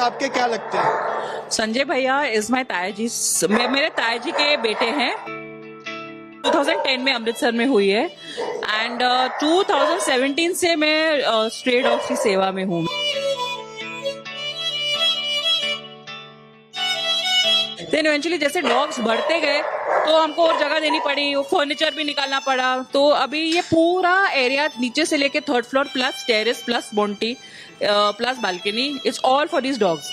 आपके क्या लगते हैं? संजय भैया इज़ माई ताया जी मेरे ताया जी के बेटे हैं। 2010 में अमृतसर में हुई है। एंड uh, 2017 से मैं स्ट्रेट ऑफ़ की सेवा में हूँ। देन इवेंचुअली जैसे डॉग्स बढ़ते गए तो हमको और जगह देनी पड़ी फर्नीचर भी निकालना पड़ा। तो अभी ये पूरा एरिया नीचे से लेके third floor plus terrace plus बोंटी plus balcony it's all for this dogs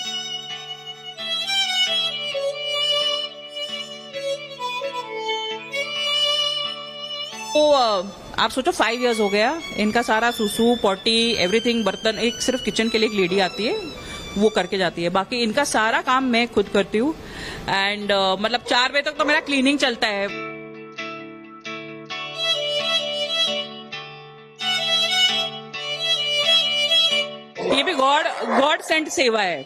तो आप सोचो फाइव इयर्स हो गया, इनका सारा सुसु पॉटी एवरीथिंग बर्तन, एक सिर्फ़ किचन के लिए एक लेडी आती है, वो करके जाती है। बाकी इनका सारा काम मैं खुद करती हूँ। एंड uh, मतलब चार बजे तक तो मेरा क्लीनिंग चलता है। ये भी गॉड गॉड सेंट सेवा है।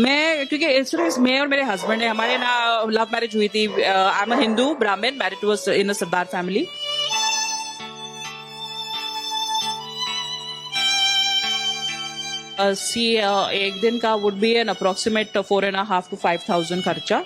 मैं क्योंकि इंश्योरेंस मैं और मेरे हस्बैंड है हमारे ना लव मैरिज हुई थी I am Hindu Brahmin married to in Sardar family सी एक दिन का would be an approximate four and half to five thousand खर्चा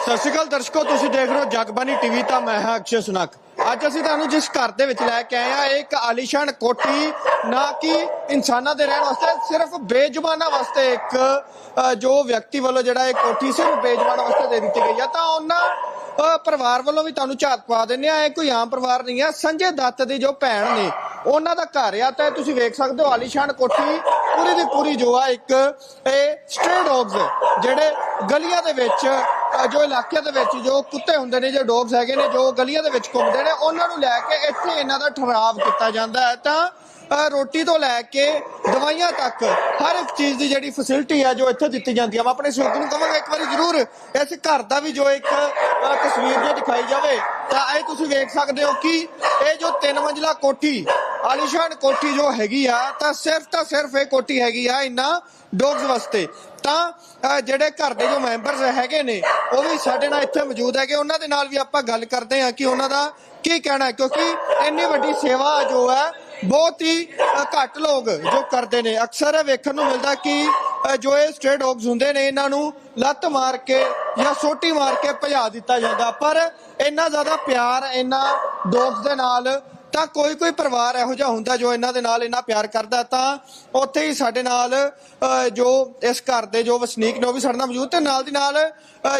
ਸਤਿ ਸ਼੍ਰੀ ਅਕਾਲ ਦਰਸ਼ਕੋ ਤੁਸੀਂ ਦੇਖ ਰਹੇ ਹੋ ਜਗਬਾਨੀ ਟੀਵੀ ਤਾਂ ਮੈਂ ਹਾਂ ਅਕਸ਼ੇ ਸੁਨਕ ਅੱਜ ਅਸੀਂ ਤੁਹਾਨੂੰ ਜਿਸ ਘਰ ਦੇ ਵਿੱਚ ਲੈ ਕੇ ਆਏ ਆ ਇਹ ਇੱਕ ਆਲੀਸ਼ਾਨ ਕੋਠੀ ਨਾ ਕਿ ਇਨਸਾਨਾਂ ਦੇ ਰਹਿਣ ਵਾਸਤੇ ਸਿਰਫ ਬੇਜ਼ੁਬਾਨਾਂ ਵਾਸਤੇ ਇੱਕ ਅ, ਜੋ ਵਿਅਕਤੀ ਵੱਲੋਂ ਜਿਹੜਾ ਇਹ ਕੋਠੀ ਸਿਰਫ ਬੇਜ਼ੁਬਾਨਾਂ ਵਾਸਤੇ ਦੇ ਦਿੱਤੀ ਗਈ ਆ ਤਾਂ ਉਹਨਾਂ ਅ, ਪਰਿਵਾਰ ਵੱਲੋਂ ਵੀ ਤੁਹਾਨੂੰ ਝਾਤ ਪਾ ਦਿੰਦੇ ਆ ਇਹ ਕੋਈ ਆਮ ਪਰਿਵਾਰ ਨਹੀਂ ਆ। ਸੰਜੇ ਦੱਤ ਦੀ ਜੋ ਭੈਣ ਨੇ, ਉਹਨਾਂ ਦਾ ਘਰ ਆ ਤਾਂ ਤੁਸੀਂ ਵੇਖ ਸਕਦੇ ਹੋ ਆਲੀਸ਼ਾਨ ਕੋਠੀ ਪੂਰੀ ਦੀ ਪੂਰੀ ਜੋ ਆ ਇੱਕ, ਇਹ ਸਟ੍ਰੇ ਡੌਗਸ ਜਿਹੜੇ ਗਲੀਆਂ ਦੇ ਵਿੱਚ ਜੋ ਇਲਾਕੇ ਦੇ ਵਿੱਚ ਜੋ ਕੁੱਤੇ ਹੁੰਦੇ ਨੇ, ਜੋ ਡੌਗਸ ਹੈਗੇ ਨੇ, ਜੋ ਗਲੀਆਂ ਦੇ ਵਿੱਚ ਘੁੰਮਦੇ ਨੇ, ਉਹਨਾਂ ਨੂੰ ਲੈ ਕੇ ਇੱਥੇ ਇਹਨਾਂ ਦਾ ਠਰਾਵ ਕੀਤਾ ਜਾਂਦਾ ਹੈ। ਤਾਂ ਰੋਟੀ ਤੋਂ ਲੈ ਕੇ ਦਵਾਈਆਂ ਤੱਕ ਹਰ ਇੱਕ ਚੀਜ਼ ਦੀ ਜਿਹੜੀ ਫੈਸਿਲਿਟੀ ਹੈ ਜੋ ਇੱਥੇ ਦਿੱਤੀ ਜਾਂਦੀ ਹੈ। ਮੈਂ ਆਪਣੇ ਸਹਿਯੋਗੀ ਨੂੰ ਕਹਾਂਗਾ ਇੱਕ ਵਾਰੀ ਜ਼ਰੂਰ ਇਸ ਘਰ ਦਾ ਵੀ ਜੋ ਇੱਕ ਤਸਵੀਰ ਜੋ ਦਿਖਾਈ ਜਾਵੇ, ਤਾਂ ਇਹ ਤੁਸੀਂ ਵੇਖ ਸਕਦੇ ਹੋ ਕਿ ਇਹ ਜੋ ਤਿੰਨ ਮੰਜ਼ਲਾ ਕੋਠੀ, ਆਲੀਸ਼ਾਨ ਕੋਠੀ ਜੋ ਹੈਗੀ ਆ, ਤਾਂ ਸਿਰਫ ਤਾਂ ਸਿਰਫ ਇਹ ਕੋਠੀ ਹੈਗੀ ਆ ਇੰਨਾ ਡੌਗਸ ਵਾਸਤੇ। ਤਾਂ ਜਿਹੜੇ ਘਰ ਦੇ ਜੋ ਮੈਂਬਰਸ ਹੈਗੇ ਨੇ, ਉਹ ਵੀ ਸਾਡੇ ਨਾਲ ਇੱਥੇ ਮੌਜੂਦ ਹੈਗੇ। ਉਹਨਾਂ ਦੇ ਨਾਲ ਵੀ ਆਪਾਂ ਗੱਲ ਕਰਦੇ ਹਾਂ ਕਿ ਉਹਨਾਂ ਦਾ ਕੀ ਕਹਿਣਾ ਕਿਉਂਕਿ ਇੰਨੀ ਵੱਡੀ ਸੇਵਾ ਜੋ ਹੈ ਬਹੁਤ ਹੀ ਘੱਟ ਲੋਕ ਜੋ ਕਰਦੇ ਨੇ। ਅਕਸਰ ਵੇਖਣ ਨੂੰ ਮਿਲਦਾ ਕਿ ਜੋ ਇਹ ਸਟ੍ਰੇ ਡੌਗਸ ਹੁੰਦੇ ਨੇ, ਇਹਨਾਂ ਨੂੰ ਲੱਤ ਮਾਰ ਕੇ ਜਾਂ ਸੋਟੀ ਮਾਰ ਕੇ ਭਜਾ ਦਿੱਤਾ ਜਾਂਦਾ। ਪਰ ਇੰਨਾ ਜ਼ਿਆਦਾ ਪਿਆਰ ਇਹਨਾਂ ਡੌਗਸ ਦੇ ਨਾਲ ਤਾਂ ਕੋਈ ਕੋਈ ਪਰਿਵਾਰ ਇਹੋ ਜਿਹਾ ਹੁੰਦਾ ਜੋ ਇਹਨਾਂ ਦੇ ਨਾਲ ਇੰਨਾ ਪਿਆਰ ਕਰਦਾ ਤਾਂ ਉੱਥੇ ਹੀ ਸਾਡੇ ਨਾਲ ਜੋ ਇਸ ਘਰ ਦੇ ਜੋ ਵਸਨੀਕ ਨੇ ਉਹ ਵੀ ਸਾਡੇ ਨਾਲ ਮੌਜੂਦ ਤੇ ਨਾਲ ਦੀ ਨਾਲ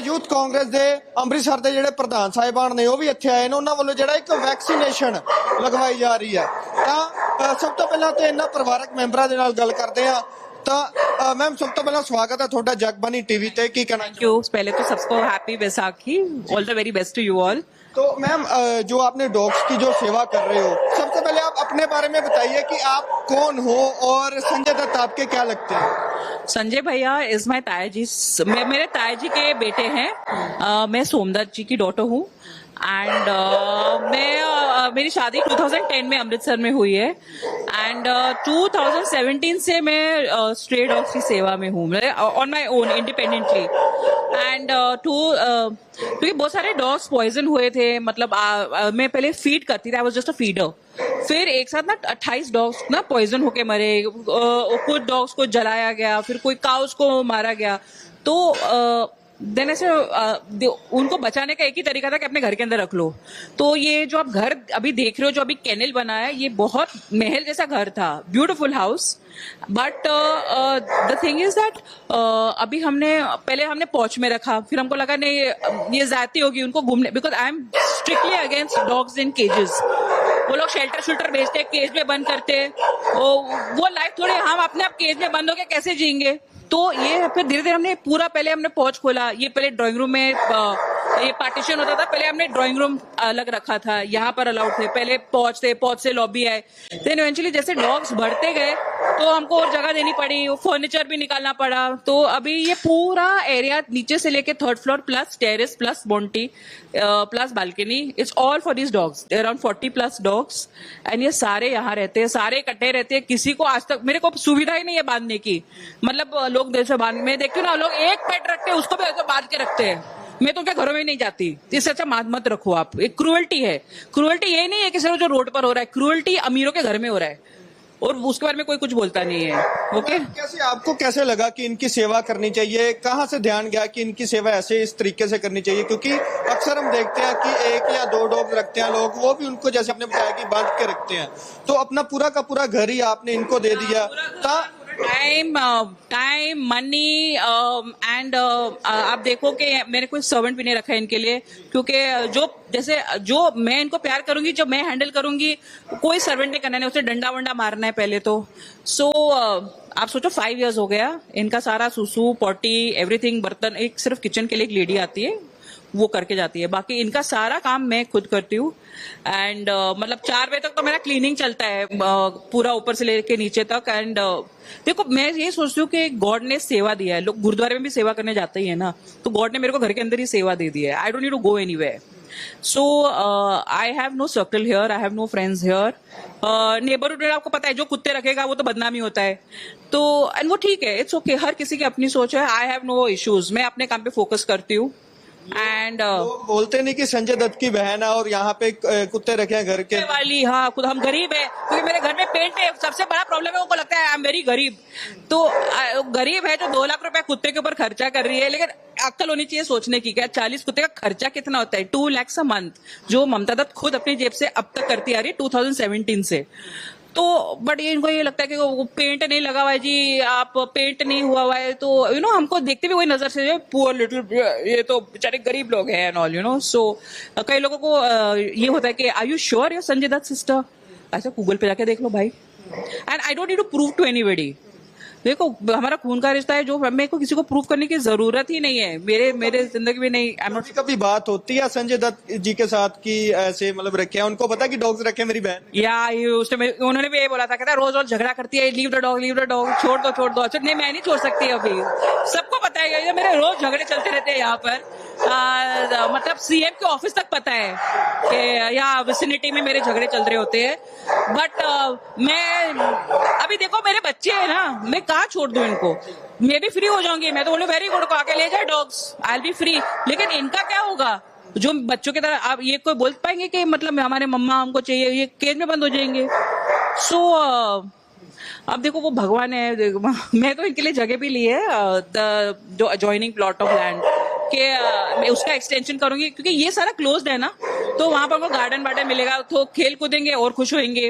ਯੂਥ ਕਾਂਗਰਸ ਦੇ ਅੰਮ੍ਰਿਤਸਰ ਦੇ ਜਿਹੜੇ ਪ੍ਰਧਾਨ ਸਾਹਿਬਾਨ ਨੇ ਉਹ ਵੀ ਇੱਥੇ ਆਏ ਨੇ, ਉਹਨਾਂ ਵੱਲੋਂ ਜਿਹੜਾ ਇੱਕ ਵੈਕਸੀਨੇਸ਼ਨ ਲਗਵਾਈ ਜਾ ਰਹੀ ਹੈ। ਤਾਂ ਸਭ ਤੋਂ ਪਹਿਲਾਂ ਤੇ ਇਹਨਾਂ ਪਰਿਵਾਰਕ ਮੈਂਬਰਾਂ ਦੇ ਨਾਲ ਗੱਲ ਕਰਦੇ ਆ ਤਾਂ ਮੈਮ, ਸਭ ਤੋਂ ਪਹਿਲਾਂ ਸਵਾਗਤ ਹੈ ਤੁਹਾਡਾ ਜਗਬਾਨੀ ਟੀਵੀ ਤੇ, ਕੀ ਕਹਿਣਾ ਚਾਹੁੰਦੇ ਹੋ ਪਹਿਲੇ ਤੋਂ ਸਭ ਤੋਂ happy Vaisakhi all the very best to you all तो मैम जो आपने डॉग्स की जो सेवा कर रहे हो, सबसे पहले आप अपने बारे में बताइए कि आप कौन हो और संजय दत्त आपके क्या लगते हैं? संजय भैया इज़ माई ताया जी। मेरे ताया जी के बेटे हैं। मैं सोमदत्त जी की डॉटर हूँ। एंड मैं मेरी शादी 2010 में अमृतसर में हुई है। एंड uh, 2017 से मैं स्ट्रेट ऑफ़ की सेवा में हूँ। On my own independently and to क्योंकि बहुत सारे डॉग्स पॉइजन हुए थे। मतलब आ, आ, मैं पहले फ़ीड करती थी I was just a feeder फिर एक साथ ना 28 डॉग्स ना पॉइजन होके मरे। कुछ डॉग्स को जलाया गया फिर कोई काउस को मारा गया। तो देन ऐसे उनको बचाने का एक ही तरीका था कि अपने घर के अंदर रख लो। तो ये जो आप घर अभी देख रहे हो, जो अभी कैनल बना है, ये बहुत महल जैसा घर था। Beautiful house but the thing is that अभी हमने, पहले हमने पौच में रखा। फिर हमको लगा, नहीं, ये जाती होगी, उनको घूमने because I am strictly against dogs in cages वो लोग शेल्टर शुल्टर भेजते हैं केज में बंद करते। हैं वो लाइफ थोड़ी, हम अपने आप केज में बंद होके कैसे जिएँगे? तो ये फिर धीरे धीरे हमने पूरा पहले हमने पौच खोला। ये पहले ड्राइंग रूम में ये पार्टीशन होता था। पहले हमने ड्राइंग रूम अलग रखा था। यहाँ पर अलाउड थे। पहले पौच थे पौच से लॉबी आए। देन इवेंचुअली जैसे डॉग्स बढ़ते गए तो हमको और जगह देनी पड़ी फर्नीचर भी निकालना पड़ा। तो अभी ये पूरा एरिया नीचे से लेके third floor plus terrace plus बोंटी plus balcony it's all for this dogs around forty plus dogs and ये सारे यहाँ रहते हैं, सारे इकट्ठे रहते हैं। किसी को आज तक, मेरे को सुविधा ही नहीं है बांधने की। मतलब लोग जैसे बाँध, में देखती ना, लोग एक पेट रखते हैं उसको भी बाँध के रखते हैं। मैं तो उनके घरों में नहीं जाती। इससे अच्छा मत मत रखो आप। एक क्रुअल्टी है। क्रुअल्टी ये नहीं है कि सिर्फ़ जो रोड पर हो रहा है क्रुअल्टी अमीरों के घर में हो रहा है। और उसके बारे में कोई कुछ बोलता नहीं है ओके कैसे आपको कैसे लगा कि इनकी सेवा करनी चाहिए? कहाँ से ध्यान गया कि इनकी सेवा ऐसे इस तरीके से करनी चाहिए? क्योंकि अक्सर हम देखते हैं कि एक या दो डॉग रखते हैं लोग वो भी उनको जैसे आपने बताया कि बाँध के रखते हैं। तो अपना पूरा का पूरा घर ही आपने इनको दे दिया। ता time time money and uh, आप देखो कि मैंने कोई सर्वेंट भी नहीं रखा इनके लिए क्योंकि जो जैसे जो मैं इनको प्यार करूँगी जो मैं हैंडल करूँगी कोई सर्वेंट नहीं करना है उसे डंडा वंडा मारना है पहले तो। सो so, आप सोचो फाइव इयर्स हो गया इनका सारा सुसु पॉटी एवरीथिंग बर्तन एक सिर्फ़ किचन के लिए एक लेडी आती है। वो करके जाती है। बाकी इनका सारा काम मैं खुद करती हूँ। एंड uh, मतलब चार बजे तक तो मेरा क्लीनिंग चलता है uh, पूरा ऊपर से लेके नीचे तक। एंड uh, देखो मैं ये सोचती हूँ कि गॉड ने सेवा दिया है। लोग गुरुद्वारे में भी सेवा करने जाते ही है ना तो गॉड ने मेरे को घर के अंदर ही सेवा दे दी है। I don't need to go any so I have no circle here I have no friends here neighbourhood आपको पता है जो कुत्ते रखेगा वो तो बदनामी होता है। तो एंड वो ठीक है इट्स ओके okay, हर किसी की अपनी सोच है। आई हैव नो इश्यूज़ मैं अपने काम पे फोकस करती हूँ। एंड लोग बोलते नहीं कि संजय दत्त की बहन है और यहाँ पे कुत्ते रखे हैं घर के। वाली हाँ खुद हम गरीब है क्योंकि मेरे घर में पेंट है सबसे बड़ा प्रॉब्लम है उनको लगता है आई एम वेरी गरीब. तो गरीब है जो दो लाख रुपए कुत्ते के ऊपर खर्चा कर रही है लेकिन अक्ल होनी चाहिए सोचने की क्या चालीस कुत्ते का खर्चा कितना होता है? टू लैक्स अ मंथ जो ममता दत्त खुद अपनी जेब से अब तक करती आ रही है 2017 से। तो बट इनको ये लगता है कि वो पेंट नहीं लगा हुआ है जी आप पेंट नहीं हुआ हुआ है तो यू you नो know, हमको देखते भी वही नज़र से पुअर लिटिल ये तो बेचारे गरीब लोग हैं and all you know so कई लोगों को uh, ये होता है कि I you sure your Sanjay Dutt sister ऐसा गूगल पे जाके देख लो भाई। And I don't need to prove to anybody देखो हमारा खून का रिश्ता है जो मेरे को किसी को प्रूव करने की ज़रूरत ही नहीं है। मेरे मेरे ज़िंदगी में नहीं आई नॉट कभी कभी बात होती है संजय दत्त जी के साथ कि ऐसे मतलब रखे हैं? उनको पता है कि डॉग्स रखे मेरी बहन? या उसने उन्होंने भी यही बोला था कहता रोज रोज झगड़ा करती है leave the dog leave the dog छोड़ दो छोड़ दो। अच्छा नहीं मैं नहीं छोड़ सकती अभी। सबको पता है मेरे रोज झगड़े चलते रहते हैं यहाँ पर। आ, मतलब सीएम के ऑफ़िस तक पता है कि यहाँ विसिनिटी में मेरे झगड़े चल रहे होते हैं। बट मैं अभी देखो मेरे बच्चे हैं ना मैं कहाँ? छोड़ दू इनको। मैं भी फ्री हो जाऊँगी। मैं तो बोलूँ वेरी गुड को आके ले जाए डॉग्स आई बी फ्री लेकिन इनका क्या होगा? जो बच्चों की तरह आप ये कोई बोल पाएँगे कि मतलब हमारे मम्मा हमको चाहिए ये केज में बंद हो जाएँगे? सो so, अब देखो वो भगवान है मैं तो इनके लिए जगह भी ली है अ, जो अजॉइनिंग प्लॉट ऑफ़ लैंड के मैं उसका एक्सटेंशन करूँगी क्योंकि ये सारा क्लोज्ड है ना तो वहाँ पर उनको गार्डन वार्डन मिलेगा तो खेल कूदेंगे और खुश होंगे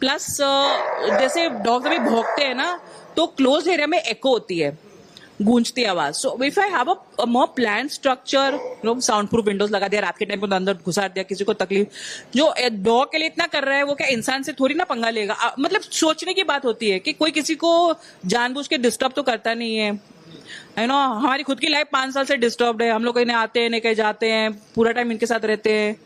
प्लस जैसे डॉग्स अभी भौंकते हैं ना तो क्लोज एरिया में एको होती है गूंजती आवाज़. So if I have a more plan structure लोग साउंड प्रूफ विंडोज़ लगा दिया रात के टाइम को अंदर घुसा दिया किसी को तकलीफ़ जो डॉग के लिए इतना कर रहा है वो क्या इंसान से थोड़ी ना पंगा लेगा? अ, मतलब सोचने की बात होती है कि कोई किसी को जानबूझ के डिस्टर्ब तो करता नहीं है. यू नो हमारी खुद की लाइफ पाँच साल से डिस्टर्ब है हम लोग कहीं आते हैं नहीं कहीं जाते हैं पूरा टाइम इनके साथ रहते हैं.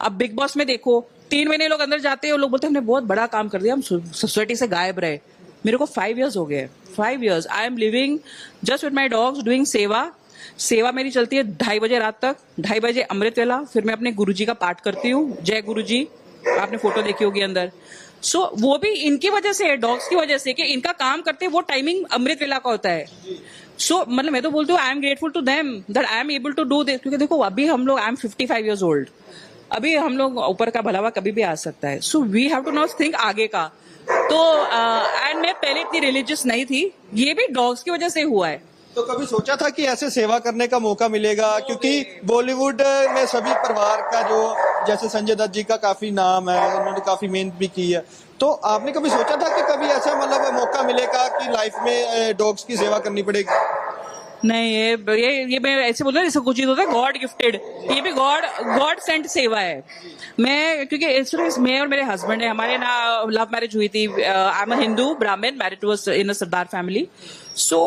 अब बिग बॉस में देखो तीन महीने लोग अंदर जाते हैं और लोग बोलते हैं हमने बहुत बड़ा काम कर दिया हम सोसाइटी से गायब रहे. मेरे को फाइव ईयर्स हो गए five years I am living just with my dogs doing सेवा सेवा मेरी चलती है ढाई बजे रात तक। ढाई बजे अमृत वेला। फिर मैं अपने गुरुजी का पाठ करती हूँ। जय गुरुजी। आपने फ़ोटो देखी होगी अंदर। सो so, वो भी इनकी वजह से है डॉग्स की वजह से कि इनका काम करते वो टाइमिंग अमृत वेला का होता है। सो so, मतलब मैं तो बोलती हूँ I am grateful to them that I am able to do this क्योंकि देखो अभी हम लोग I am fifty five years old अभी हम लोग ऊपर का भलावा कभी भी आ सकता है। So we have to not think आगे का। तो एंड मैं पहले इतनी रिलीजियस नहीं थी। ये भी डॉग्स की वजह से हुआ है। तो कभी सोचा था कि ऐसे सेवा करने का मौका मिलेगा? क्योंकि बॉलीवुड में सभी परिवार का जो, जैसे संजय दत्त जी का काफ़ी नाम है उन्होंने काफ़ी मेहनत भी की है। तो आपने कभी सोचा था कि कभी ऐसा मतलब मौका मिलेगा कि लाइफ में डॉग्स की सेवा करनी पड़ेगी? नहीं, ये ये ये मैं ऐसे बोल रहा जैसे कुछ चीज़ होता है गॉड गिफ्टेड ये भी गॉड गॉड सेंट सेवा है। मैं, क्योंकि मैं और मेरे हस्बैंड है, हमारे ना लव मैरिज हुई थी I am Hindu Brahmin married to in Sardar family so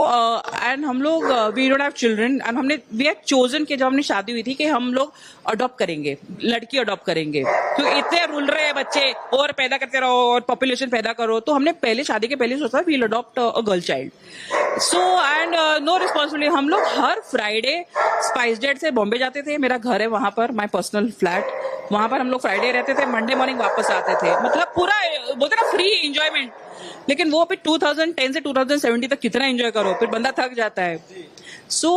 and हम लोग we don't have children and हमने वी हैव चोजन के जब हमने शादी हुई थी कि हम लोग अडॉप्ट करेंगे, लड़की अडॉप्ट करेंगे। क्योंकि इतने रुल रहे हैं बच्चे, और पैदा करते रहो, और पॉपुलेशन पैदा करो। तो हमने पहले शादी के पहले सोचा we'll adopt a girl child so and no responsibility हम लोग हर फ्राइडे स्पाइस जेट से बॉम्बे जाते थे। मेरा घर है वहाँ पर माई पर्सनल फ्लैट वहाँ पर हम लोग फ्राइडे रहते थे मंडे मॉर्निंग वापस आते थे। मतलब पूरा, बोलते ना फ्री एंजॉयमेंट लेकिन वो फिर 2010 से 2070 तक कितना एंजॉय करो? फिर बंदा थक जाता है। सो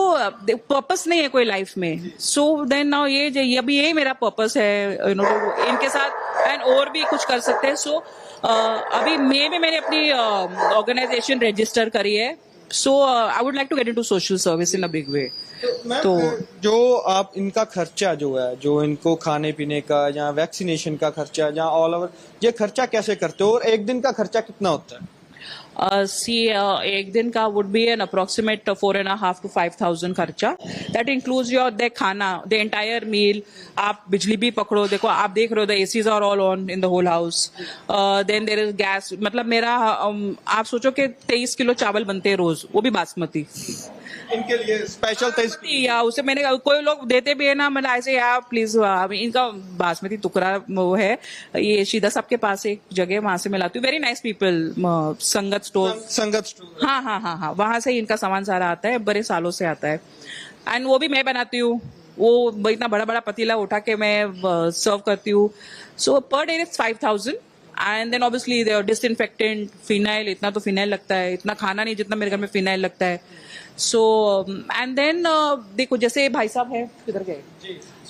पर्पस नहीं है कोई लाइफ में। सो देन नाउ ये अभी यही मेरा पर्पस है यू नो इनके साथ एंड और भी कुछ कर सकते हैं। सो अभी मई में मैंने अपनी ऑर्गेनाइजेशन रजिस्टर करी है। So I would like to get into social service in a big way तो जो आप इनका खर्चा जो है जो इनको खाने पीने का या वैक्सीनेशन का खर्चा या ऑल ओवर ये खर्चा कैसे करते हो और एक दिन का खर्चा कितना होता है? Uh, सी uh, एक दिन का would be an approximate four and half to five thousand खर्चा। दैट इंक्लूज योर द खाना द एंटायर मील आप बिजली भी पकड़ो, देखो, आप देख रहे हो the ACs are all on in the whole house then there is gas मतलब मेरा um, आप सोचो कि तेईस किलो चावल बनते हैं रोज, वो भी बासमती। इनके लिए स्पेशल तेईस या उसे मैंने कोई लोग देते भी है ना मतलब ऐसे यार प्लीज़ इनका बासमती टुकड़ा वो है ये सीधा सबके पास एक जगह वहाँ से मैं लाती हूँ। Very nice people Sangat store Sangat store हाँ हाँ हाँ हाँ वहाँ से इनका सामान सारा आता है बड़े सालों से आता है। एंड वो भी मैं बनाती हूँ। वो इतना बड़ा बड़ा पतीला उठा के मैं सर्व करती हूँ। So per day is five thousand and then obviously disinfectant phenyl इतना तो फिनाइल लगता है इतना खाना नहीं जितना मेरे घर में फिनाइल लगता है। सो एंड देन देखो जैसे भाई साहब है किधर गए?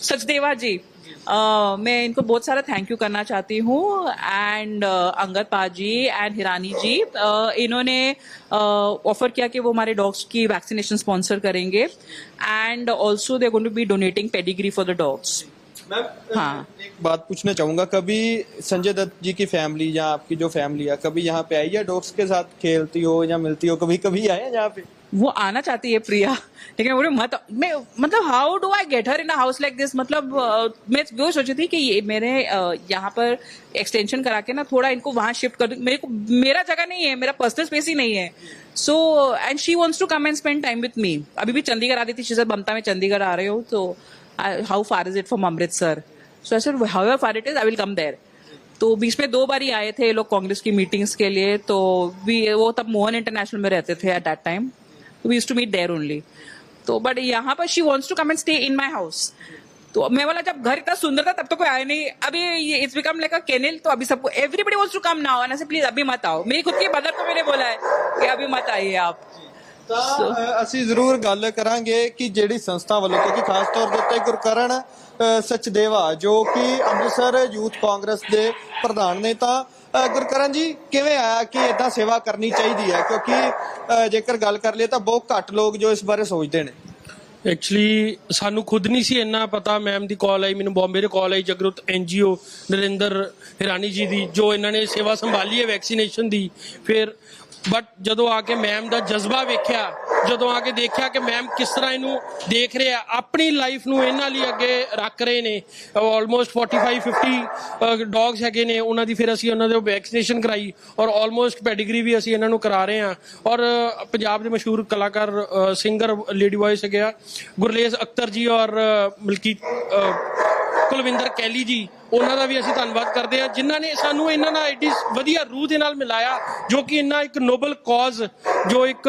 सचदेवा जी uh, मैं इनको बहुत सारा थैंक यू करना चाहती हूँ। And Angad paaji and Hirani ji uh, इन्होंने ऑफ़र किया कि वो हमारे डॉग्स की वैक्सीनेशन स्पॉन्सर करेंगे। And also they going to be donating Pedigree for the dogs हाँ। एक बात पूछना चाहूँगा कभी संजय दत्त जी की फैमिली या आपकी जो फैमिली है कभी यहाँ पे आई है डॉग्स के साथ खेलती हो या मिलती हो कभी कभी आए यहाँ पे? वो आना चाहती है प्रिया लेकिन बोले मत मैं मतलब how do I get her in house like this मतलब मैं वो सोची थी कि ये मेरे यहाँ पर एक्सटेंशन करा के ना थोड़ा इनको वहाँ शिफ्ट कर दूँ। मेरे को मेरा जगह नहीं है मेरा पर्सनल स्पेस ही नहीं है। So and she wants to come and spend time with me अभी भी चंडीगढ़ आ रही थी शीजर ममता में चंडीगढ़ आ रहे हो तो how far is it from Amritsar so I said how far it is I will come there तो बीच में दो बार ही आए थे ये लोग कांग्रेस की मीटिंग्स के लिए तो भी वो तब मोहन इंटरनेशनल में रहते थे at that time we use to meet there only तो बट यहाँ पर she wants to come and stay in my house तो मैं बोला, जब घर इतना सुंदर था, तब तो कोई आया नहीं। अभी it's become like a kennel तो अभी सबको everybody wants to come now and please अभी मत आओ. मेरी खुद की मदर को मैंने बोला है कि अभी मत आइए आप। ਤਾਂ ਅ, ਅਸੀਂ ਜ਼ਰੂਰ ਗੱਲ ਕਰਾਂਗੇ ਕਿ ਜਿਹੜੀ ਸੰਸਥਾ ਵੱਲੋਂ ਕਿਉਂਕਿ ਖਾਸ ਤੌਰ ਦੇ ਉੱਤੇ ਗੁਰਕਰਨ ਅ, ਸਚਦੇਵਾ ਜੋ ਕਿ ਅੰਮ੍ਰਿਤਸਰ ਯੂਥ ਕਾਂਗਰਸ ਦੇ ਪ੍ਰਧਾਨ ਨੇ ਤਾਂ ਅ, ਗੁਰਕਰਨ ਜੀ ਕਿਵੇਂ ਆਇਆ ਕਿ ਇਦਾਂ ਸੇਵਾ ਕਰਨੀ ਚਾਹੀਦੀ ਹੈ? ਕਿਉਂਕਿ ਅ, ਜੇਕਰ ਗੱਲ ਕਰ ਲਈਏ ਤਾਂ ਬਹੁਤ ਘੱਟ ਲੋਕ ਜੋ ਇਸ ਬਾਰੇ ਸੋਚਦੇ ਨੇ। ਐਕਚੁਅਲੀ ਸਾਨੂੰ ਖੁਦ ਨਹੀਂ ਸੀ ਇੰਨਾ ਪਤਾ ਮੈਮ ਦੀ ਕਾਲ ਆਈ ਮੈਨੂੰ ਬੰਬੇ ਦੇ ਕਾਲ ਆਈ ਜਗਰੂਤ ਐਨਜੀਓ ਨਰਿੰਦਰ ਹਿਰਾਨੀ ਜੀ ਦੀ ਜੋ ਇਹਨਾਂ ਨੇ ਸੇਵਾ ਸੰਭਾਲੀ ਹੈ ਵੈਕਸੀਨੇਸ਼ਨ ਦੀ ਫਿਰ ਬਟ ਜਦੋਂ ਆ ਕੇ ਮੈਮ ਦਾ ਜਜ਼ਬਾ ਵੇਖਿਆ, ਜਦੋਂ ਆ ਕੇ ਦੇਖਿਆ ਕਿ ਮੈਮ ਕਿਸ ਤਰ੍ਹਾਂ ਇਹਨੂੰ ਦੇਖ ਰਿਹਾ, ਆਪਣੀ ਲਾਈਫ ਨੂੰ ਇਹਨਾਂ ਲਈ ਅੱਗੇ ਰੱਖ ਰਹੇ ਨੇ ਆਲਮੋਸਟ 45 50 ਡੌਗਸ ਹੈਗੇ ਨੇ, ਉਹਨਾਂ ਦੀ ਫਿਰ ਅਸੀਂ ਉਹਨਾਂ ਦੇ ਵੈਕਸੀਨੇਸ਼ਨ ਕਰਾਈ ਔਰ ਆਲਮੋਸਟ ਪੈਡੀਗਰੀ ਵੀ ਅਸੀਂ ਇਹਨਾਂ ਨੂੰ ਕਰਾ ਰਹੇ ਹਾਂ। ਔਰ ਪੰਜਾਬ ਦੇ ਮਸ਼ਹੂਰ ਕਲਾਕਾਰ ਸਿੰਗਰ ਲੇਡੀ ਵੌਇਸ ਹੈਗੇ ਆ, ਗੁਰਲੇਸ਼ ਅਖਤਰ ਜੀ ਔਰ ਮਲਕੀਤ ਕੁਲਵਿੰਦਰ ਕੈਲੀ ਜੀ, ਉਹਨਾਂ ਦਾ ਵੀ ਅਸੀਂ ਧੰਨਵਾਦ ਕਰਦੇ ਹਾਂ, ਜਿਨ੍ਹਾਂ ਨੇ ਸਾਨੂੰ ਇਹਨਾਂ ਨਾਲ ਐਡੀ ਵਧੀਆ ਰੂਹ ਦੇ ਨਾਲ ਮਿਲਾਇਆ, ਜੋ ਕਿ ਇਹਨਾਂ ਇੱਕ ਨੋਬਲ ਕਾਜ਼, ਜੋ ਇੱਕ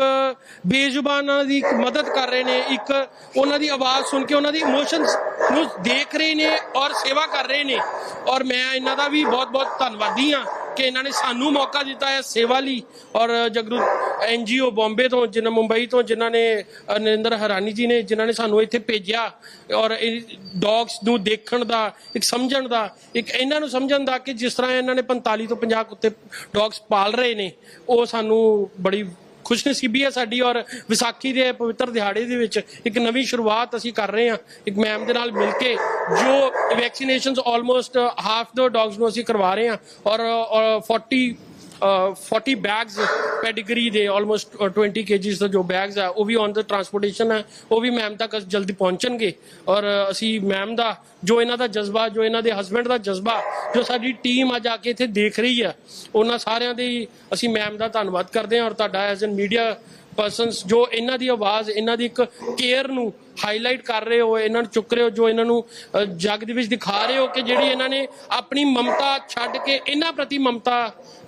ਬੇਜ਼ੁਬਾਨਾਂ ਦੀ ਇੱਕ ਮਦਦ ਕਰ ਰਹੇ ਨੇ, ਇੱਕ ਉਹਨਾਂ ਦੀ ਆਵਾਜ਼ ਸੁਣ ਕੇ ਉਹਨਾਂ ਦੀ ਇਮੋਸ਼ਨਸ ਨੂੰ ਦੇਖ ਰਹੇ ਨੇ ਔਰ ਸੇਵਾ ਕਰ ਰਹੇ ਨੇ। ਔਰ ਮੈਂ ਇਹਨਾਂ ਦਾ ਵੀ ਬਹੁਤ-ਬਹੁਤ ਧੰਨਵਾਦੀ ਹਾਂ। ਕਿ ਇਹਨਾਂ ਨੇ ਸਾਨੂੰ ਮੌਕਾ ਦਿੱਤਾ ਹੈ ਸੇਵਾ ਲਈ। ਔਰ ਜਗਰੂਤ ਐਨਜੀਓ ਬੰਬੇ ਤੋਂ, ਜਿਨ੍ਹਾਂ ਮੁੰਬਈ ਤੋਂ, ਜਿਨ੍ਹਾਂ ਨੇ ਨਰਿੰਦਰ ਹਰਾਨੀ ਜੀ ਨੇ, ਜਿਨ੍ਹਾਂ ਨੇ ਸਾਨੂੰ ਇੱਥੇ ਭੇਜਿਆ। ਔਰ ਇਹ ਡੌਗਸ ਨੂੰ ਦੇਖਣ ਦਾ, ਇੱਕ ਸਮਝਣ ਦਾ, ਇੱਕ ਇਹਨਾਂ ਨੂੰ ਸਮਝਣ ਦਾ ਕਿ ਜਿਸ ਤਰ੍ਹਾਂ ਇਹਨਾਂ ਨੇ 45 ਤੋਂ 50 ਕੁੱਤੇ ਡੌਗਸ ਪਾਲ ਰਹੇ ਨੇ, ਉਹ ਸਾਨੂੰ ਬੜੀ ਖੁਸ਼ਨਸੀਬੀ ਹੈ ਸਾਡੀ ਔਰ ਵਿਸਾਖੀ ਦੇ ਪਵਿੱਤਰ ਦਿਹਾੜੇ ਦੇ ਵਿੱਚ ਇੱਕ ਨਵੀਂ ਸ਼ੁਰੂਆਤ ਅਸੀਂ ਕਰ ਰਹੇ ਹਾਂ। ਇੱਕ ਮੈਮ ਦੇ ਨਾਲ ਮਿਲ ਕੇ ਜੋ ਵੈਕਸੀਨੇਸ਼ਨਸ ਆਲਮੋਸਟ ਹਾਫ ਦੋ ਡੌਗਸ ਨੂੰ ਅਸੀਂ ਕਰਵਾ ਰਹੇ ਹਾਂ ਔਰ ਔਰ 40 40 ਬੈਗਸ ਪੈਡੀਗਰੀ ਦੇ ਆਲਮੋਸਟ 20 ਕੇਜੀਸ ਦਾ ਜੋ ਬੈਗਸ ਆ, ਉਹ ਵੀ ਔਨ ਦਾ ਟਰਾਂਸਪੋਰਟੇਸ਼ਨ ਹੈ ਉਹ ਵੀ ਮੈਮ ਤੱਕ ਜਲਦੀ ਪਹੁੰਚਣਗੇ। ਔਰ ਅਸੀਂ ਮੈਮ ਦਾ, ਜੋ ਇਹਨਾਂ ਦਾ ਜਜ਼ਬਾ, ਜੋ ਇਹਨਾਂ ਦੇ ਹਸਬੰਡ ਦਾ ਜਜ਼ਬਾ, ਜੋ ਸਾਡੀ ਟੀਮ ਅੱਜ ਆ ਕੇ ਇੱਥੇ ਦੇਖ ਰਹੀ ਹੈ ਉਹਨਾਂ ਸਾਰਿਆਂ ਦੇ ਅਸੀਂ ਮੈਮ ਦਾ ਧੰਨਵਾਦ ਕਰਦੇ ਹਾਂ। ਔਰ ਤੁਹਾਡਾ ਐਜ਼ ਐਨ ਮੀਡੀਆ ਪਰਸਨਸ ਜੋ ਇਹਨਾਂ ਦੀ ਆਵਾਜ਼ ਇਹਨਾਂ ਦੀ ਇੱਕ ਕੇਅਰ ਨੂੰ ਹਾਈਲਾਈਟ ਕਰ ਰਹੇ ਹੋ ਇਹਨਾਂ ਨੂੰ ਚੁੱਕ ਰਹੇ ਹੋ ਜੋ ਇਹਨਾਂ ਨੂੰ ਅ, ਜੱਗ ਦੇ ਵਿੱਚ ਦਿਖਾ ਰਹੇ ਹੋ ਕਿ ਜਿਹੜੀ ਇਹਨਾਂ ਨੇ ਆਪਣੀ ਮਮਤਾ ਛੱਡ ਕੇ ਇਹਨਾਂ ਪ੍ਰਤੀ ਮਮਤਾ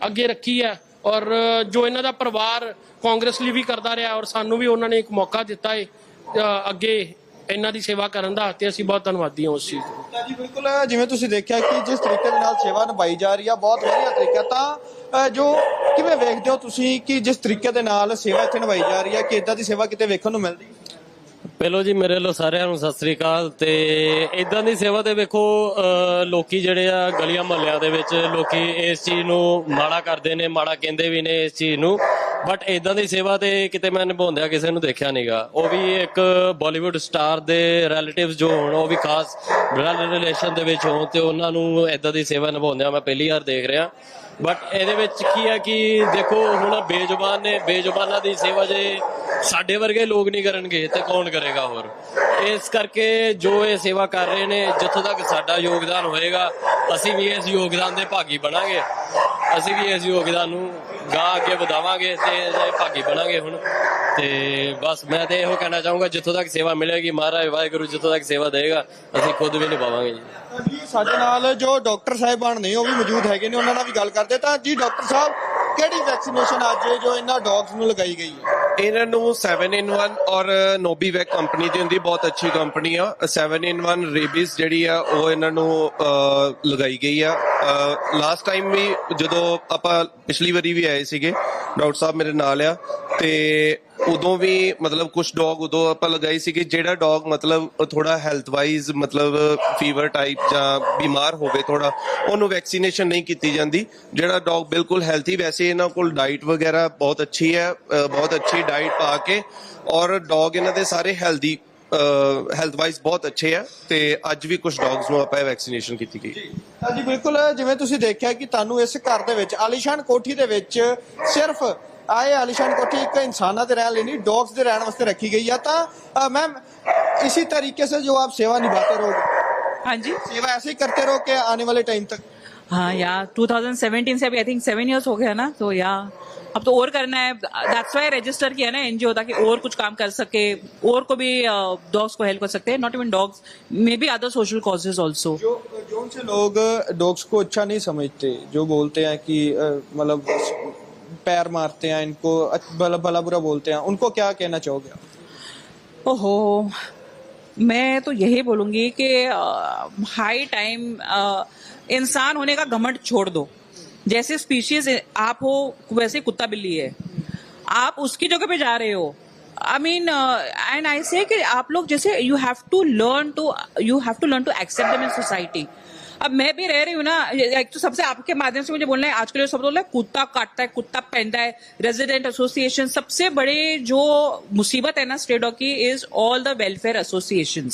ਅੱਗੇ ਰੱਖੀ ਹੈ ਔਰ ਜੋ ਇਹਨਾਂ ਦਾ ਪਰਿਵਾਰ ਕਾਂਗਰਸ ਲਈ ਵੀ ਕਰਦਾ ਰਿਹਾ ਔਰ ਸਾਨੂੰ ਵੀ ਉਹਨਾਂ ਨੇ ਇੱਕ ਮੌਕਾ ਦਿੱਤਾ ਹੈ ਅੱਗੇ ਇਹਨਾਂ ਦੀ ਸੇਵਾ ਕਰਨ ਦਾ ਤੇ ਅਸੀਂ ਬਹੁਤ ਧੰਨਵਾਦੀ ਹਾਂ ਉਸ ਚੀਜ਼ ਦਾ ਤਾਂ ਜੀ ਬਿਲਕੁਲ ਜਿਵੇਂ ਤੁਸੀਂ ਦੇਖਿਆ ਕਿ ਜਿਸ ਤਰੀਕੇ ਦੇ ਨਾਲ ਸੇਵਾ ਨਿਭਾਈ ਜਾ ਰਹੀ ਆ ਬਹੁਤ ਵਧੀਆ ਤਰੀਕਾ ਤਾਂ ਅ, ਜੋ ਕਿਵੇਂ ਵੇਖਦੇ ਹੋ ਤੁਸੀਂ ਕਿ ਜਿਸ ਤਰੀਕੇ ਦੇ ਨਾਲ ਸੇਵਾ ਇੱਥੇ ਨਿਭਾਈ ਜਾ ਰਹੀ ਹੈ ਕਿ ਇਦਾਂ ਦੀ ਸੇਵਾ ਕਿਤੇ ਵੇਖਣ ਨੂੰ ਮਿਲਦੀ? ਪਹਿਲੋ ਜੀ ਮੇਰੇ ਵੱਲੋਂ ਸਾਰਿਆਂ ਨੂੰ ਸਤਿ ਸ੍ਰੀ ਅਕਾਲ ਤੇ ਇਦਾਂ ਦੀ ਸੇਵਾ ਤੇ ਵੇਖੋ ਅਹ, ਲੋਕੀ ਜਿਹੜੇ ਆ ਗਲੀਆਂ ਮਹੱਲਿਆਂ ਦੇ ਵਿੱਚ ਲੋਕੀ ਇਸ ਚੀਜ਼ ਨੂੰ ਮਾੜਾ ਕਰਦੇ ਨੇ ਮਾੜਾ ਕਹਿੰਦੇ ਵੀ ਨੇ ਇਸ ਚੀਜ਼ ਨੂੰ। ਬਟ ਇਦਾਂ ਦੀ ਸੇਵਾ ਤੇ ਕਿਤੇ ਮੈਂ ਨਿਭਾਉਂਦਿਆਂ ਕਿਸੇ ਨੂੰ ਦੇਖਿਆ ਨਹੀਂਗਾ ਉਹ ਵੀ ਇੱਕ ਬਾਲੀਵੁੱਡ ਸਟਾਰ ਦੇ ਰਿਲੇਟਿਵਸ ਜੋ ਹੋਣ ਉਹ ਵੀ ਖਾਸ ਬਲੱਡ ਰਿਲੇਸ਼ਨ ਦੇ ਵਿੱਚ ਹੋਣ ਤੇ ਉਹਨਾਂ ਨੂੰ ਇਦਾਂ ਦੀ ਸੇਵਾ ਨਿਭਾਉਂਦਿਆਂ ਮੈਂ ਪਹਿਲੀ ਵਾਰ ਦੇਖ ਰਿਹਾ। ਬਟ ਇਹਦੇ ਵਿੱਚ ਕੀ ਹੈ ਕਿ ਦੇਖੋ ਹੁਣ ਬੇਜ਼ੁਬਾਨ ਨੇ, ਬੇਜ਼ੁਬਾਨਾਂ ਦੀ ਸੇਵਾ ਜੇ ਸਾਡੇ ਵਰਗੇ ਲੋਕ ਨਹੀਂ ਕਰਨਗੇ, ਤੇ ਕੌਣ ਕਰੇਗਾ ਹੋਰ? ਇਸ ਕਰਕੇ ਜੋ ਇਹ ਸੇਵਾ ਕਰ ਰਹੇ ਨੇ, ਜਿੱਥੋਂ ਤੱਕ ਸਾਡਾ ਯੋਗਦਾਨ ਹੋਏਗਾ, ਅਸੀਂ ਵੀ ਇਸ ਯੋਗਦਾਨ ਦੇ ਭਾਗੀ ਬਣਾਂਗੇ। ਅਸੀਂ ਵੀ ਇਸ ਯੋਗਦਾਨ ਨੂੰ ਗਾਂ ਅੱਗੇ ਵਧਾਵਾਂਗੇ ਤੇ ਭਾਗੀ ਬਣਾਂਗੇ ਹੁਣ। ਤੇ ਬਸ ਮੈਂ ਤੇ ਇਹੋ ਕਹਿਣਾ ਚਾਹੂੰਗਾ, ਜਿੱਥੋਂ ਤੱਕ ਸੇਵਾ ਮਿਲੇਗੀ ਮਹਾਰਾਜ, ਵਾਹਿਗੁਰੂ ਜਿੱਥੋਂ ਤੱਕ ਸੇਵਾ ਦੇਗਾ ਅਸੀਂ ਖੁਦ ਵੀ ਨਿਭਾਵਾਂਗੇ ਜੀ। ਜੀ, ਸਾਡੇ ਨਾਲ ਜੋ ਡਾਕਟਰ ਸਾਹਿਬਾਨ ਨੇ, ਉਹ ਵੀ ਮੌਜੂਦ ਹੈਗੇ ਨੇ, ਉਹਨਾਂ ਨਾਲ ਵੀ ਗੱਲ ਕਰਦੇ ਤਾਂ ਜੀ, ਡਾਕਟਰ ਸਾਹਿਬ, ਕਿਹੜੀ ਵੈਕਸੀਨੇਸ਼ਨ ਅੱਜ ਜੋ ਇਹਨਾਂ ਡੌਗਸ ਨੂੰ ਲਗਾਈ ਗਈ ਹੈ? ਇਹਨਾਂ ਨੂੰ 7 in 1 ਔਰ ਨੋਬੀਵੈਕ ਕੰਪਨੀ ਦੀ ਹੁੰਦੀ, ਬਹੁਤ ਅੱਛੀ ਕੰਪਨੀ ਆ। 7 in 1 ਰੇਬੀਸ ਜਿਹੜੀ ਆ, ਉਹ ਇਹਨਾਂ ਨੂੰ ਲਗਾਈ ਗਈ ਆ। ਲਾਸਟ ਟਾਈਮ ਵੀ ਜਦੋਂ ਆਪਾਂ ਪਿਛਲੀ ਵਾਰੀ ਵੀ ਆਏ ਸੀਗੇ, ਡਾਕਟਰ ਸਾਹਿਬ ਮੇਰੇ ਨਾਲ ਆ ਤੇ ਉਦੋਂ ਵੀ ਮਤਲਬ ਕੁਝ ਡੌਗ ਉਦੋਂ ਆਪਾਂ ਲਗਾਈ ਸੀਗੀ ਜਿਹੜਾ ਡੌਗ ਮਤਲਬ ਥੋੜਾ ਹੈਲਥ ਵਾਈਜ਼ ਮਤਲਬ ਫੀਵਰ ਟਾਈਪ ਜਾਂ ਬਿਮਾਰ ਹੋਵੇ ਥੋੜਾ ਉਹਨੂੰ ਵੈਕਸੀਨੇਸ਼ਨ ਨਹੀਂ ਕੀਤੀ ਜਾਂਦੀ। ਜਿਹੜਾ ਡੌਗ ਬਿਲਕੁਲ ਹੈਲਥੀ ਵੈਸੇ ਇਹਨਾਂ ਕੋਲ ਡਾਈਟ ਵਗੈਰਾ ਬਹੁਤ ਅੱਛੀ ਹੈ ਬਹੁਤ ਅੱਛੀ ਡਾਈਟ ਪਾ ਕੇ ਔਰ ਡੌਗ ਇਹਨਾਂ ਦੇ ਸਾਰੇ ਹੈਲਦੀ ਹੈਲਥ ਵਾਈਜ਼ ਬਹੁਤ ਅੱਛੇ ਆ ਤੇ ਅੱਜ ਵੀ ਕੁਝ ਡੌਗਸ ਨੂੰ ਆਪਾਂ ਵੈਕਸੀਨੇਸ਼ਨ ਕੀਤੀ ਗਈ। ਤਾਂ ਜੀ ਬਿਲਕੁਲ, ਜਿਵੇਂ ਤੁਸੀਂ ਦੇਖਿਆ ਕਿ ਤੁਹਾਨੂੰ ਇਸ ਘਰ ਦੇ ਵਿੱਚ, ਆਲੀਸ਼ਾਨ ਕੋਠੀ ਦੇ ਵਿੱਚ ਸਿਰਫ ਆਏ ਆਲੀਸ਼ਾਨ ਕੋਠੀ ਇੱਕ ਇਨਸਾਨਾਂ ਦੇ ਰਹਿਣ ਲਈ ਨਹੀਂ ਡੌਗਸ ਦੇ ਰਹਿਣ ਵਾਸਤੇ ਰੱਖੀ ਗਈ ਹੈ ਤਾਂ मैम इसी तरीके से जो आप सेवा निभाते रहोगे हाँ जी सेवा ऐसे ही करते रहो कि आने वाले टाइम तक हाँ या 2017 से अभी आई थिंक सेवन इयर्स हो गया ना तो या अब तो और करना है दैट्स वाई रजिस्टर किया ना एनजीओ ताकि और कुछ काम कर सके और को भी डॉग्स को हेल्प कर सकते हैं not even dogs maybe other social causes also जो जो उनसे लोग डॉग्स को अच्छा नहीं समझते जो बोलते हैं कि अ, मतलब पैर मारते हैं, इनको भला भला बुरा बोलते हैं। उनको क्या कहना चाहोगे? ओहो, मैं तो यही बोलूँगी कि हाई टाइम इंसान होने का घमंड छोड़ दो। जैसे स्पीशीज आप हो, वैसे कुत्ता बिल्ली है। आप उसकी जगह पे जा रहे हो। आई मीन एंड आई से आप लोग जैसे you have to learn to you have to learn to accept them in society अब मैं भी रह रही हूँ ना एक तो सबसे आपके माध्यम से मुझे बोलना है, आजकल सब बोल रहे कुत्ता काटता है, कुत्ता पहनता है रेजिडेंट एसोसिएशन सबसे बड़े जो मुसीबत है ना स्टेट की is all the welfare association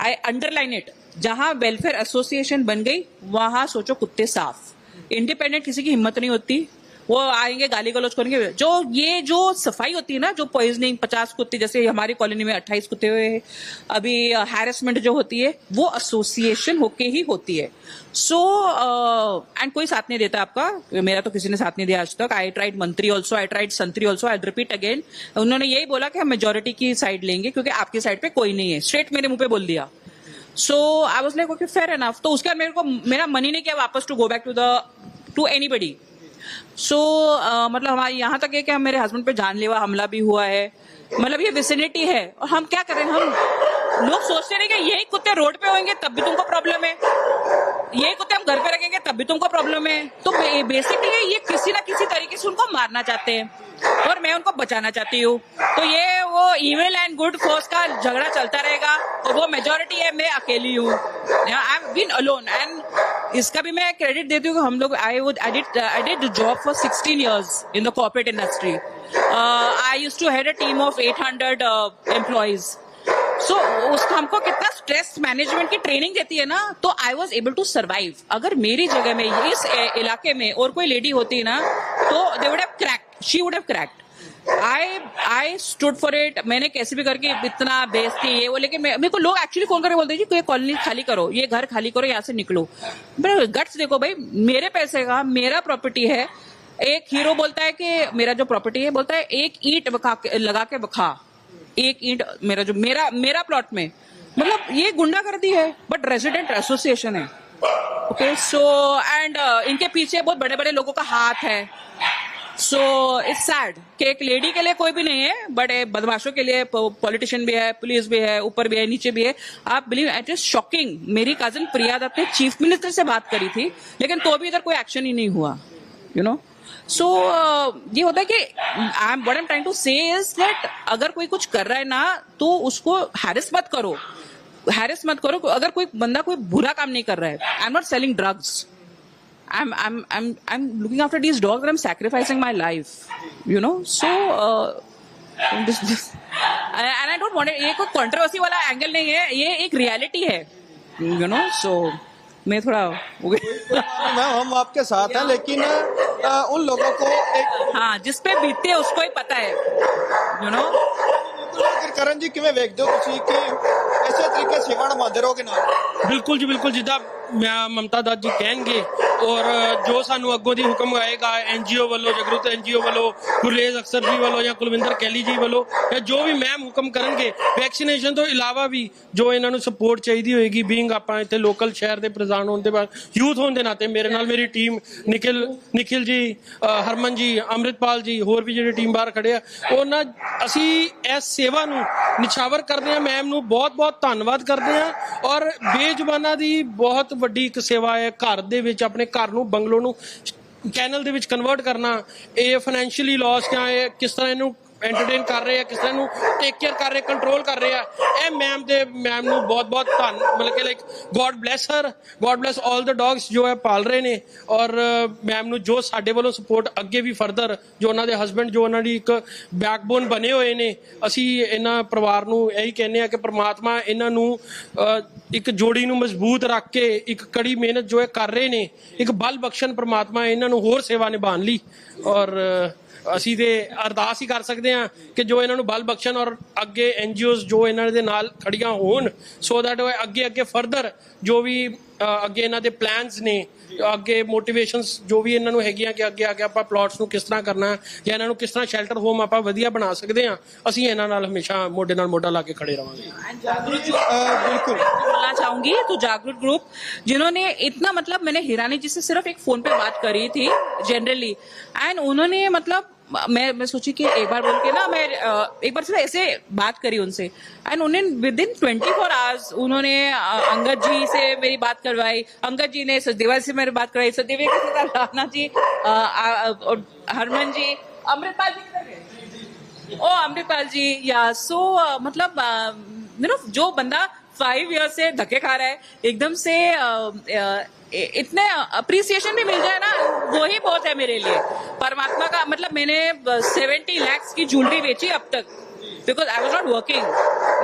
I underline it जहाँ वेलफेयर एसोसिएशन बन गई, वहाँ सोचो कुत्ते साफ़. इंडिपेंडेंट किसी की हिम्मत नहीं होती वो आएँगे गाली गलौज करेंगे। जो ये जो सफ़ाई होती है ना जो पॉइजनिंग पचास कुत्ते जैसे हमारी कॉलोनी में अट्ठाईस कुत्ते हुए अभी हैरेसमेंट जो होती है वो एसोसिएशन होके ही होती है। सो so, एंड uh, कोई साथ नहीं देता आपका। मेरा तो किसी ने साथ नहीं दिया आज तक। आई ट्राइड मंत्री ऑल्सो आई ट्राइड संतरी ऑल्सो आई रिपीट अगेन उन्होंने यही बोला कि हम मेजोरिटी की साइड लेंगे क्योंकि आपकी साइड पे कोई नहीं है। स्ट्रेट मेरे मुँह पे बोल दिया। So I was like okay fair enough तो उसके बाद मेरे को मेरा मन ही नहीं किया वापस to go back to the to anybody so so, uh, मतलब हमारे यहाँ तक है कि हम मेरे हस्बैंड पे जानलेवा हमला भी हुआ है। मतलब ये विसिनिटी है। और हम क्या करें? हम लोग सोचते नहीं कि यही कुत्ते रोड पे होंगे तब भी तुमको प्रॉब्लम है। यही कुत्ते हम घर पे रखेंगे, तब भी तुमको प्रॉब्लम है। तो बेसिकली ये किसी ना किसी तरीके से उनको मारना चाहते हैं और मैं उनको बचाना चाहती हूँ। तो ये वो इविल एंड गुड फोर्स का झगड़ा चलता रहेगा और वो मेजोरिटी है, मैं अकेली हूँ। I am been alone and इसका भी मैं क्रेडिट देती हूँ हम लोग I would I did I did job for sixteen years in the corporate industry I use to head a team of 800 employees so उसको हमको कितना स्ट्रेस मैनेजमेंट की ट्रेनिंग देती है ना तो I was able to survive अगर मेरी जगह में, इस इलाके में और कोई लेडी होती ना तो they would have cracked she would have cracked I I stood for it मैंने कैसे भी करके इतना बेचती ये वो, लेकिन मेरे को लोग एक्चुअली फ़ोन करके बोलते जी ये कॉलोनी खाली करो, ये घर खाली करो, यहाँ से निकलो. गट्स देखो भाई, मेरे पैसे का, मेरा प्रॉपर्टी है, एक हीरो बोलता है कि, मेरा जो प्रॉपर्टी है, बोलता है, एक ईंट लगा के बखा. एक ईंट मेरा जो, मेरा मेरा प्लॉट में। मतलब ये गुंडागर्दी है बट रेजिडेंट एसोसिएशन है। ओके सो एंड इनके पीछे बहुत बड़े बड़े लोगों का हाथ है। सो इट्स सैड कि एक लेडी के लिए कोई भी नहीं है बट बदमाशों के लिए पॉलिटिशियन भी है पुलिस भी है, ऊपर भी है, नीचे भी है। आप बिलीव इट इज़ शॉकिंग मेरी कज़न प्रिया दत्त ने चीफ मिनिस्टर से बात करी थी, लेकिन तो भी इधर कोई एक्शन ही नहीं हुआ you you know so so, ये होता है कि I am I am trying to say is that अगर कोई कुछ कर रहा है ना तो उसको हैरिस मत करो। हैरिस मत करो। अगर कोई बंदा कोई बुरा काम नहीं कर रहा है I am not selling drugs I'm I'm I'm I'm looking after these dogs and I'm sacrificing my life. You know, so uh, this, this and I don't want it. ये कोई controversy वाला एंगल नहीं है। ये एक reality है you know सो मैं थोड़ा हो गई मैम हम आपके साथ हैं लेकिन अ, उन लोगों को एक हाँ जिस पे बीतती है उसको ही पता है यू नो ਫਿਰ ਕਰਨ ਜੀ ਕਿਵੇਂ ਵੇਖਦੇ ਹੋ ਤੁਸੀਂ ਕਿ ਇਸੇ ਤਰੀਕੇ ਸੇਵਾ ਨਿਭਾਉਂਦੇ ਰਹੋਗੇ ਨਾਲ ਬਿਲਕੁਲ ਜੀ ਬਿਲਕੁਲ ਜਿੱਦਾਂ ਮੈਂ ਮਮਤਾ ਦਾਸ ਜੀ ਕਹਿਣਗੇ ਔਰ ਜੋ ਸਾਨੂੰ ਅੱਗੋਂ ਦੀ ਹੁਕਮ ਆਏਗਾ ਐਨਜੀਓ ਵੱਲੋਂ, ਜਗਰੂਤ ਐਨਜੀਓ ਵੱਲੋਂ ਗੁਰਰੇਜ਼ ਅਕਸਰ ਜੀ ਵੱਲੋਂ ਜਾਂ ਕੁਲਵਿੰਦਰ ਕੈਲੀ ਜੀ ਵੱਲੋਂ ਜਾਂ ਜੋ ਵੀ ਮੈਮ ਹੁਕਮ ਕਰਨਗੇ ਵੈਕਸੀਨੇਸ਼ਨ ਤੋਂ ਇਲਾਵਾ ਵੀ ਜੋ ਇਹਨਾਂ ਨੂੰ ਸਪੋਰਟ ਚਾਹੀਦੀ ਹੋਏਗੀ ਬੀਇੰਗ ਆਪਾਂ ਇੱਥੇ ਲੋਕਲ ਸ਼ਹਿਰ ਦੇ ਪ੍ਰਧਾਨ ਹੋਣ ਦੇ ਬਾਅਦ ਯੂਥ ਹੋਣ ਦੇ ਨਾਤੇ, ਮੇਰੇ ਨਾਲ ਮੇਰੀ ਟੀਮ ਨਿਖਿਲ ਨਿਖਿਲ ਜੀ ਹਰਮਨ ਜੀ, ਅੰਮ੍ਰਿਤਪਾਲ ਜੀ, ਹੋਰ ਵੀ ਜਿਹੜੀ ਟੀਮ ਬਾਹਰ ਖੜੇ ਆ, ਉਹਨਾਂ, ਅਸੀਂ ਇਸ ਸੇਵਾ ਨੂੰ ਨਿਛਾਵਰ ਕਰਦੇ ਆ ਮੈਮ ਨੂੰ ਬਹੁਤ ਬਹੁਤ ਧੰਨਵਾਦ ਕਰਦੇ ਆ ਔਰ ਬੇਜ਼ੁਬਾਨਾਂ ਦੀ ਬਹੁਤ ਵੱਡੀ ਇੱਕ ਸੇਵਾ ਹੈ ਘਰ ਦੇ ਵਿੱਚ, ਆਪਣੇ ਘਰ ਨੂੰ, ਬੰਗਲੋ ਨੂੰ ਕੈਨਲ ਦੇ ਵਿੱਚ ਕਨਵਰਟ ਕਰਨਾ, ਇਹ ਫਾਈਨੈਂਸ਼ੀਅਲੀ ਲਾਸ ਜਾਂ ਇਹ ਕਿਸ ਤਰ੍ਹਾਂ ਇਹਨੂੰ ਐਂਟਰਟੇਨ ਕਰ ਰਹੇ ਆ, ਕਿਸ ਤਰ੍ਹਾਂ ਇਹਨੂੰ ਟੇਕ ਕੇਅਰ ਕਰ ਰਹੇ ਕੰਟਰੋਲ ਕਰ ਰਹੇ ਆ। ਇਹ ਮੈਮ ਦੇ ਮੈਮ ਨੂੰ ਬਹੁਤ ਬਹੁਤ ਧੰਨ, ਮਤਲਬ ਕਿ ਲਾਈਕ ਗੋਡ ਬlesਸ ਹਰ ਗੋਡ ਬlesਸ 올 ਦ ਡੌਗਸ ਜੋ ਹੈ ਪਾਲ ਰਹੇ ਨੇ। ਔਰ ਮੈਮ ਨੂੰ ਜੋ ਸਾਡੇ ਵੱਲੋਂ ਸਪੋਰਟ ਅੱਗੇ ਵੀ ਫਰਦਰ ਜੋ ਉਹਨਾਂ ਦੇ ਹਸਬੰਡ ਜੋ ਉਹਨਾਂ ਦੀ ਇੱਕ ਬੈਕਬੋਨ ਬਣੇ ਹੋਏ ਨੇ, ਅਸੀਂ ਇਹਨਾਂ ਪਰਿਵਾਰ ਨੂੰ ਇਹੀ ਕਹਿੰਦੇ ਆ ਕਿ ਪ੍ਰਮਾਤਮਾ ਇਹਨਾਂ ਨੂੰ ਇੱਕ ਜੋੜੀ ਨੂੰ ਮਜ਼ਬੂਤ ਰੱਖ ਕੇ, ਇੱਕ ਕੜੀ ਮਿਹਨਤ ਜੋ ਇਹ ਕਰ ਰਹੇ ਨੇ, ਇੱਕ ਬਲ ਬਖਸ਼ਣ ਪ੍ਰਮਾਤਮਾ ਇਹਨਾਂ ਨੂੰ ਹੋਰ ਸੇਵਾ ਨਿਭਾਉਣ ਲਈ। ਔਰ ਅਸੀਂ ਤੇ ਅਰਦਾਸ ਹੀ ਕਰ ਸਕਦੇ ਹਾਂ ਕਿ ਜੋ ਇਹਨਾਂ ਨੂੰ ਬਲ ਬਖਸ਼ਣ ਔਰ ਅੱਗੇ ਐਨਜੀਓਜ਼ ਜੋ ਇਹਨਾਂ ਦੇ ਨਾਲ ਖੜੀਆਂ ਹੋਣ ਸੋ ਦੈਟ ਉਹ ਅੱਗੇ ਅੱਗੇ ਫਰਦਰ ਜੋ ਵੀ ਅੱਗੇ ਇਹਨਾਂ ਦੇ ਪਲਾਨਸ ਨੇ ਅੱਗੇ ਮੋਟੀਵੇਸ਼ਨਸ ਜੋ ਵੀ ਇਹਨਾਂ ਨੂੰ ਹੈਗੀਆਂ ਕਿ ਅੱਗੇ ਆ ਕੇ ਆਪਾਂ ਪਲਾਟਸ ਨੂੰ ਕਿਸ ਤਰ੍ਹਾਂ ਕਰਨਾ ਹੈ ਜਾਂ ਇਹਨਾਂ ਨੂੰ ਕਿਸ ਤਰ੍ਹਾਂ ਸ਼ੈਲਟਰ ਹੋਮ ਆਪਾਂ ਵਧੀਆ ਬਣਾ ਸਕਦੇ ਹਾਂ ਅਸੀਂ ਇਹਨਾਂ ਨਾਲ ਹਮੇਸ਼ਾ ਮੋਢੇ ਨਾਲ ਮੋਢਾ ਲਾ ਕੇ ਖੜੇ ਰਵਾਂਗੇ ਅ, ਬਿਲਕੁਲ बोलना चाहूंगी तो जागरूक ग्रुप जिन्होंने इतना मतलब मैंने हिरानी जी से सिर्फ एक फोन पे बात करी थी जनरली एंड उन्होंने मतलब मैं मैं सोची कि एक बार बोल के ना मैं एक बार सिर्फ़ ऐसे बात करी उनसे। एंड उन्हें within twenty four hours उन्होंने अंगद जी से मेरी बात करवाई। अंगद जी ने, सचदेवा से मेरी बात करवाई। सचदेवा के साथ राणा जी हरमन जी, अमृतपाल जी ओ, अमृतपाल जी, या सो मतलब यू नो जो बंदा फाइव ईयर से धक्के खा रहा है, एकदम से इतने अप्रिसिएशन भी मिल जाए ना, वो ही बहुत है मेरे लिए। परमात्मा का मतलब मैंने सेवेंटी लैक्स की ज्वेलरी बेची अब तक। Because I was not working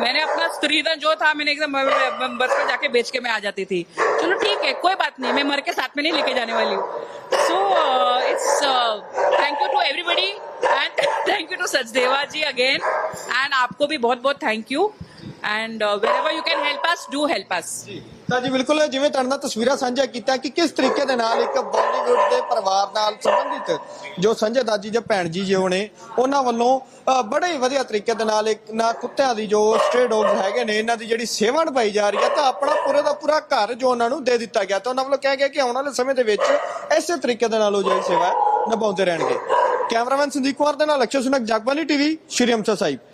मैंने अपना स्त्रीधन जो था, मैंने एकदम बस में जाके बेच के मैं आ जाती थी। चलो ठीक है, कोई बात नहीं, मैं मर के साथ में नहीं लेके जाने वाली हूँ। So it's thank you to everybody and thank you to Sachdeva ji again and आपको भी बहुत बहुत thank you and wherever you can help us do help us ਤਾਂ ਜੀ, ਬਿਲਕੁਲ ਜਿਵੇਂ ਤੁਹਾਡੇ ਨਾਲ ਤਸਵੀਰਾਂ ਸਾਂਝਾ ਕੀਤਾ ਕਿ ਕਿਸ ਤਰੀਕੇ ਦੇ ਨਾਲ ਇੱਕ ਬਾਲੀਵੁੱਡ ਦੇ ਪਰਿਵਾਰ ਨਾਲ ਸੰਬੰਧਿਤ ਜੋ ਸੰਜੇ ਦਾਜੀ ਜਾਂ ਭੈਣ ਜੀ ਜੋ ਨੇ, ਉਹਨਾਂ ਵੱਲੋਂ ਬੜੇ ਵਧੀਆ ਤਰੀਕੇ ਦੇ ਨਾਲ ਇੱਕ ਨਾ ਕੁੱਤਿਆਂ ਦੀ ਜੋ ਸਟ੍ਰੇ ਡੌਗਸ ਹੈਗੇ ਨੇ, ਇਹਨਾਂ ਦੀ ਜਿਹੜੀ ਸੇਵਾ ਨਿਭਾਈ ਜਾ ਰਹੀ ਹੈ, ਤਾਂ ਆਪਣਾ ਪੂਰੇ ਦਾ ਪੂਰਾ ਘਰ ਜੋ ਉਹਨਾਂ ਨੂੰ ਦੇ ਦਿੱਤਾ ਗਿਆ। ਤਾਂ ਉਹਨਾਂ ਵੱਲੋਂ ਕਿਹਾ ਗਿਆ ਕਿ ਆਉਣ ਵਾਲੇ ਸਮੇਂ ਦੇ ਵਿੱਚ ਇਸੇ ਤਰੀਕੇ ਦੇ ਨਾਲ ਉਹ ਜਿਹੜੀ ਸੇਵਾ ਨਿਭਾਉਂਦੇ ਰਹਿਣਗੇ। ਕੈਮਰਾਮੈਨ ਸੰਦੀਪ ਕੁਮਾਰ ਦੇ ਨਾਲ ਅਕਸ਼ੇ ਸੁਨਕ ਜਗਬਾਨੀ ਟੀਵੀ, ਸ਼੍ਰੀ ਅੰਮ੍ਰਿਤਸਰ ਸਾਹਿਬ।